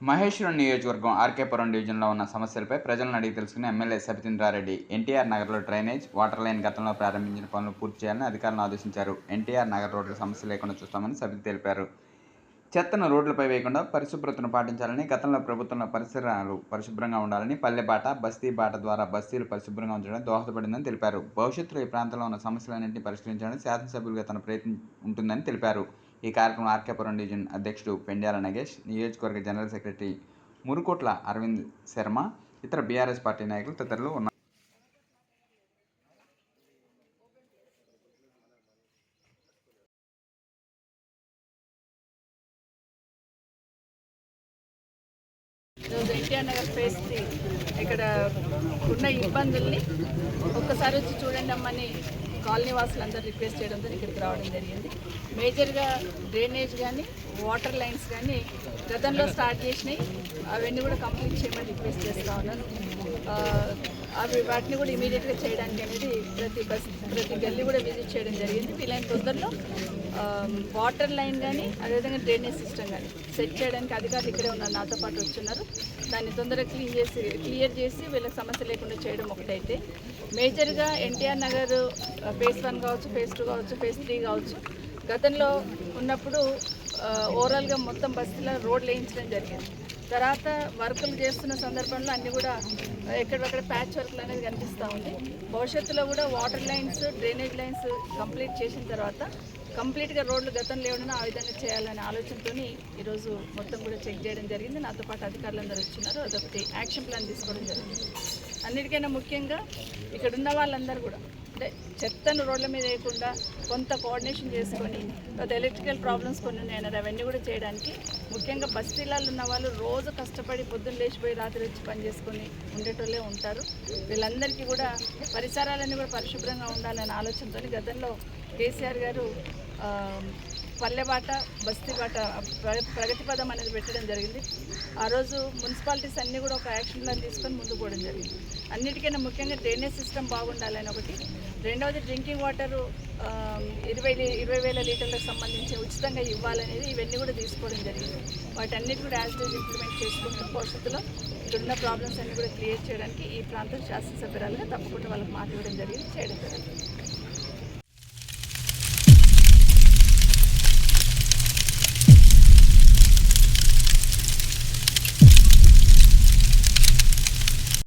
మహేశ్వరం నియోజకవర్గం ఆర్కేపురం డివిజన్లో ఉన్న సమస్యలపై ప్రజలను అడిగి తెలుసుకుని ఎమ్మెల్యే సబితింద్రారెడ్డి ఎన్టీఆర్ నగర్లో డ్రైనేజ్ వాటర్ లైన్ గతంలో ప్రారంభించిన పనులు పూర్తి చేయాలని అధికారులను ఆదేశించారు. ఎన్టీఆర్ నగర్ రోడ్ల సమస్య లేకుండా చూస్తామని సబితి తెలిపారు. చెత్తను రోడ్లపై వేయకుండా పరిశుభ్రతను పాటించాలని గతంలో ప్రభుత్వంలో పరిసరాలు పరిశుభ్రంగా ఉండాలని పల్లెబాట బస్తీ బాట ద్వారా బస్తీలు పరిశుభ్రంగా ఉంచడం దోహదపడిందని తెలిపారు. భవిష్యత్తులో ఈ ప్రాంతంలో ఉన్న సమస్యలన్నింటినీ పరిష్కరించడానికి శాసనసభ్యులుగా తన ప్రయత్నం ఉంటుందని తెలిపారు. ఈ కార్యక్రమం ఆర్కేపురం డివిజన్ అధ్యక్షుడు పెండ్యాల నగేష్ నియోజకవర్గ జనరల్ సెక్రటరీ మురుకోట్ల అరవింద్ శర్మ ఇతర బీఆర్ఎస్ పార్టీ నాయకులు తదితరులు ఉన్నారు. ఈరోజు ఎన్టీఆర్ నగర్ ఫేస్ త్రీ ఇక్కడ ఉన్న ఇబ్బందుల్ని ఒక్కసారి వచ్చి చూడండి అమ్మని కాలనీ వాసులందరూ రిక్వెస్ట్ చేయడంతో ఇక్కడికి రావడం జరిగింది. మేజర్గా డ్రైనేజ్ కానీ వాటర్ లైన్స్ కానీ గతంలో స్టార్ట్ చేసినాయి. అవన్నీ కూడా కంప్లీట్ చేయమని రిక్వెస్ట్ చేస్తూ ఉన్నాను. అవి వాటిని కూడా ఇమీడియట్గా చేయడానికి అనేది ప్రతి బస్ ప్రతి గల్లీ కూడా విజిట్ చేయడం జరిగింది. వీలైన తొందరలో వాటర్ లైన్ కానీ అదేవిధంగా డ్రైనేజ్ సిస్టమ్ కానీ సెట్ చేయడానికి అధికారులు ఇక్కడే ఉన్నారు నాతో పాటు వచ్చున్నారు. దాన్ని తొందరగా క్లీన్ చేసి క్లియర్ చేసి వీళ్ళకి సమస్య లేకుండా చేయడం ఒకటైతే. మేజర్గా ఎన్టీఆర్ నగర్ ఫేస్ వన్ కావచ్చు ఫేస్ టూ కావచ్చు ఫేస్ త్రీ కావచ్చు గతంలో ఉన్నప్పుడు ఓవరాల్గా మొత్తం బస్సులో రోడ్లు వేయించడం జరిగింది తర్వాత వర్కులు చేస్తున్న సందర్భంలో అన్నీ కూడా ఎక్కడక్కడ ప్యాచ్ వర్క్లు అనేది కనిపిస్తూ ఉంది. భవిష్యత్తులో కూడా water lines drainage lines complete చేసిన తర్వాత కంప్లీట్గా రోడ్లు గతంలో లేవడం ఆ విధంగా చేయాలనే ఆలోచనతో ఈరోజు మొత్తం కూడా చెక్ చేయడం జరిగింది. నాతో పాటు అధికారులందరూ వచ్చినారు అదొకటి యాక్షన్ ప్లాన్ తీసుకోవడం జరిగింది. అన్నిటికైనా ముఖ్యంగా ఇక్కడ ఉన్న వాళ్ళందరూ కూడా అంటే చెత్తను రోడ్ల మీద వేయకుండా కొంత కోఆర్డినేషన్ చేసుకొని తర్వాత ఎలక్ట్రికల్ ప్రాబ్లమ్స్ కొన్ని ఉన్నాయన్నారు అవన్నీ కూడా చేయడానికి ముఖ్యంగా బస్తీలలో ఉన్న వాళ్ళు రోజు కష్టపడి పొద్దున్న లేచిపోయి రాత్రి వచ్చి పని చేసుకొని ఉండేటోళ్ళే ఉంటారు. వీళ్ళందరికీ కూడా పరిసరాలన్నీ కూడా పరిశుభ్రంగా ఉండాలనే ఆలోచనతో గతంలో కేసీఆర్ గారు పల్లెబాట పల్లె బాట బస్తీ బాట ప్ర- ప్రగతి పదం అనేది పెట్టడం జరిగింది. ఆ రోజు మున్సిపాలిటీస్ అన్నీ కూడా ఒక యాక్షన్ ప్లాన్ తీసుకొని ముందు పోవడం జరిగింది. అన్నిటికైనా ముఖ్యంగా డ్రైనేజ్ సిస్టమ్ బాగుండాలని ఒకటి రెండవది డ్రింకింగ్ వాటర్ ఇరవై ఇరవై వేల లీటర్లకు సంబంధించి ఉచితంగా ఇవ్వాలనేది ఇవన్నీ కూడా తీసుకోవడం జరిగింది. వాటన్నిటి కూడా యాజ్ డేజ్ ఇంప్లిమెంట్ చేసుకుంటూ భవిష్యత్తులో ఇక్కడున్న ప్రాబ్లమ్స్ అన్ని కూడా క్లియర్ చేయడానికి ఈ ప్రాంతం శాసనసభ్యురాలుగా తప్పకుండా వాళ్ళకి మాట ఇవ్వడం జరిగింది చేయడం జరిగింది.